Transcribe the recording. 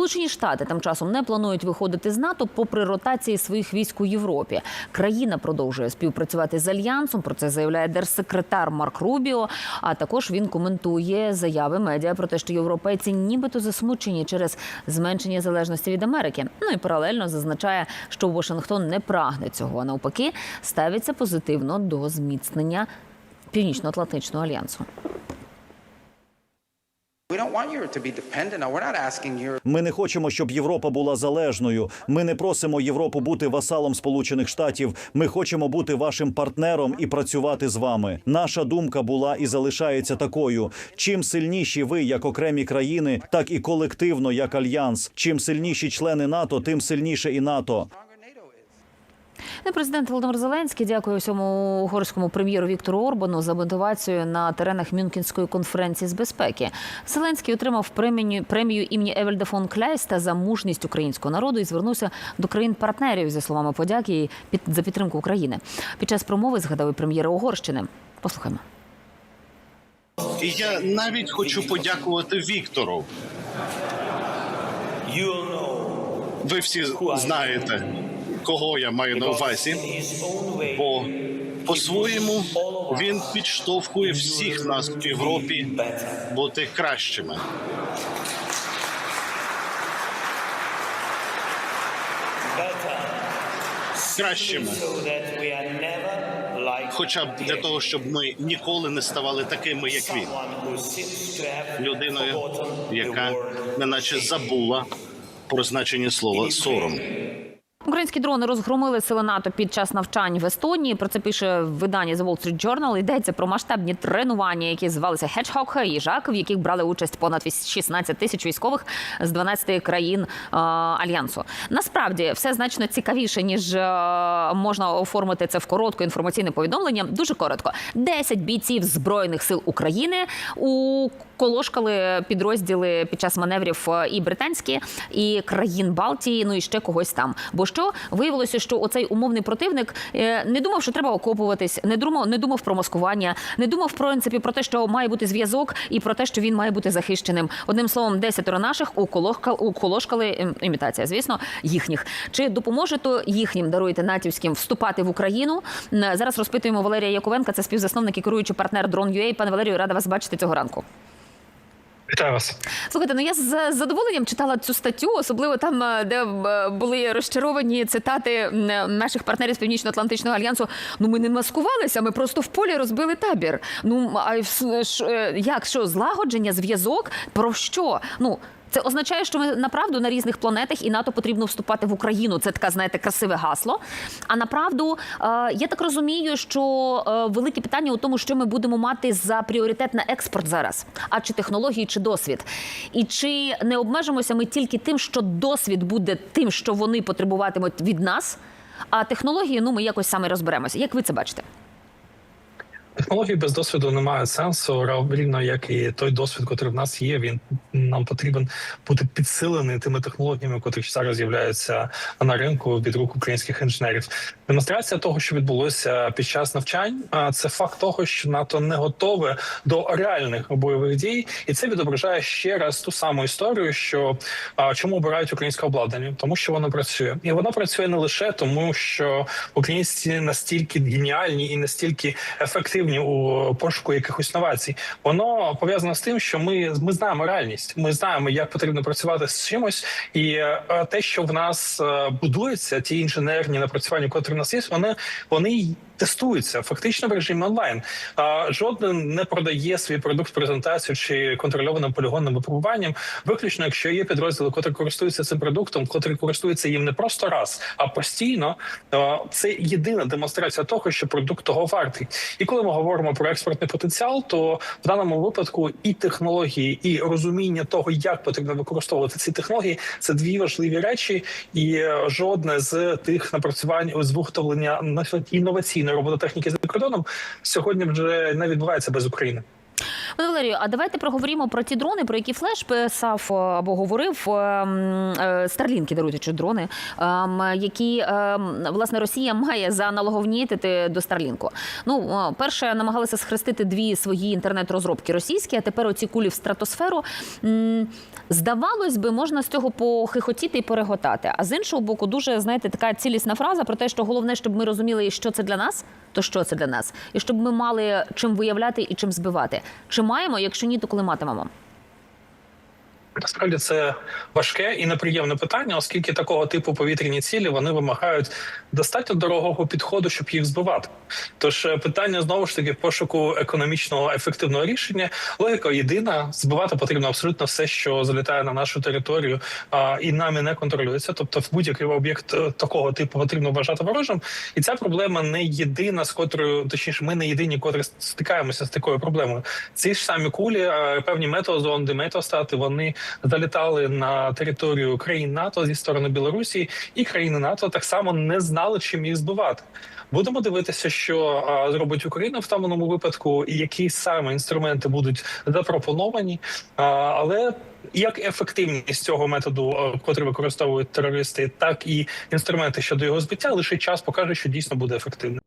Сполучені Штати тим часом не планують виходити з НАТО попри ротації своїх військ у Європі. Країна продовжує співпрацювати з альянсом. Про це заявляє держсекретар Марк Рубіо. А також він коментує заяви медіа про те, що європейці нібито засмучені через зменшення залежності від Америки. Ну і паралельно зазначає, що Вашингтон не прагне цього, а навпаки, ставиться позитивно до зміцнення Північно-Атлантичного альянсу. Ми не хочемо, щоб Європа була залежною. Ми не просимо Європу бути васалом Сполучених Штатів. Ми хочемо бути вашим партнером і працювати з вами. Наша думка була і залишається такою: чим сильніші ви як окремі країни, так і колективно як альянс. Чим сильніші члени НАТО, тим сильніше і НАТО. Ну, Президент Володимир Зеленський дякує всьому угорському прем'єру Віктору Орбану за мотивацію на теренах Мюнхенської конференції з безпеки. Зеленський отримав премію, премію імені Евельда фон Кляйста за мужність українського народу і звернувся до країн-партнерів зі словами подяки під за підтримку України. Під час промови згадав і прем'єра Угорщини. Послухаймо. Я навіть хочу подякувати Віктору. Ви всі знаєте, кого я маю на увазі, бо по-своєму він підштовхує всіх нас в Європі бути кращими. Кращими, хоча б для того, щоб ми ніколи не ставали такими, як він, людиною, яка неначе забула про значення слова сором. Українські дрони розгромили сили НАТО під час навчань в Естонії. Про це пише видання The Wall Street Journal. Йдеться про масштабні тренування, які звалися Hedgehog і Жак, в яких брали участь понад 16 тисяч військових з 12 країн е, альянсу. Насправді все значно цікавіше ніж е, можна оформити це в коротке інформаційне повідомлення. Дуже коротко: 10 бійців збройних сил України у колошкали підрозділи під час маневрів е, і британські, і країн Балтії, ну і ще когось там. Бо що виявилося, що оцей умовний противник е, не думав, що треба окопуватись, не думав, не думав про маскування, не думав в принципі про те, що має бути зв'язок, і про те, що він має бути захищеним. Одним словом, десятеро наших уколошка- уколошкали ем, імітація, звісно, їхніх. Чи допоможе то їхнім даруйте натівським вступати в Україну? Зараз розпитуємо Валерія Яковенка, це співзасновник і керуючий партнер Drone.ua. Пане Валерію, рада вас бачити цього ранку. Вітаю вас. Слухайте, ну я з задоволенням читала цю статтю, особливо там, е, де е, були розчаровані цитати е, наших партнерів з Північно-Атлантичного альянсу. Ну ми не маскувалися, ми просто в полі розбили табір. Ну а як що злагодження, зв'язок? Про що? Ну. Це означає, що ми направду на різних планетах і НАТО потрібно вступати в Україну. Це таке, знаєте, красиве гасло. А направду, е, я так розумію, що е, велике питання у тому, що ми будемо мати за пріоритет на експорт зараз, а чи технології, чи досвід. І чи не обмежимося ми тільки тим, що досвід буде тим, що вони потребуватимуть від нас, а технології, ну ми якось саме розберемося. Як ви це бачите? Технології без досвіду не мають сенсу, рівно як і той досвід, який в нас є. Він нам потрібен бути підсилений тими технологіями, котрі зараз з'являються на ринку від рук українських інженерів. Демонстрація того, що відбулося під час навчань, а це факт того, що НАТО не готове до реальних бойових дій, і це відображає ще раз ту саму історію, що чому обирають українське обладнання, тому що воно працює, і воно працює не лише тому, що українці настільки геніальні і настільки ефективні у пошуку якихось новацій. Воно пов'язано з тим, що ми, ми знаємо реальність. Ми знаємо, як потрібно працювати з чимось, і е, те, що в нас е, будується, ті інженерні напрацювання, котрі нас є, вони вони тестуються фактично в режимі онлайн. А жоден не продає свій продукт презентацію чи контрольованим полігонним випробуванням, виключно якщо є підрозділи, котрі користуються цим продуктом, котрі користуються їм не просто раз, а постійно. Це єдина демонстрація того, що продукт того вартий. І коли ми говоримо про експортний потенціал, то в даному випадку і технології, і розуміння того, як потрібно використовувати ці технології, це дві важливі речі, і е, жодне з тих напрацювань з виготовлення інноваційної робототехніки за кордоном сьогодні вже не відбувається без України. Пане Валерію, а давайте проговоримо про ті дрони, про які флеш писав е, або говорив Старлінки, даруйте чи дрони, які власне Росія має заналоговнітити до Старлінку. Ну, е, перше намагалися схрестити дві свої інтернет-розробки російські, а тепер оці кулі в стратосферу. Здавалось би, можна з цього похихотіти і переготати. А з іншого боку, дуже знаєте, така цілісна фраза про те, що головне, щоб ми розуміли, що це для нас, то що це для нас, і щоб ми мали чим виявляти і чим збивати. Чи маємо? Якщо ні, то коли матимемо? Насправді це важке і неприємне питання, оскільки такого типу повітряні цілі вони вимагають достатньо дорогого підходу, щоб їх збивати. Тож е, питання знову ж таки пошуку економічного ефективного рішення. Логіка єдина: збивати потрібно абсолютно все, що залітає на нашу територію, а і нами не контролюється. Тобто, в будь-який об'єкт е, такого типу потрібно вважати ворожим. І ця проблема не єдина, з котрою точніше, ми не єдині, котрі стикаємося з такою проблемою. Ці ж самі кулі, певні метеозонди, метеостати, вони залітали на територію країн НАТО зі сторони Білорусі, і країни НАТО так само не знали, чим їх збивати. Будемо дивитися, що зробить Україна в даному випадку, і які саме інструменти будуть запропоновані. Але як ефективність цього методу, котрий використовують терористи, так і інструменти щодо його збиття, лише час покаже, що дійсно буде ефективним.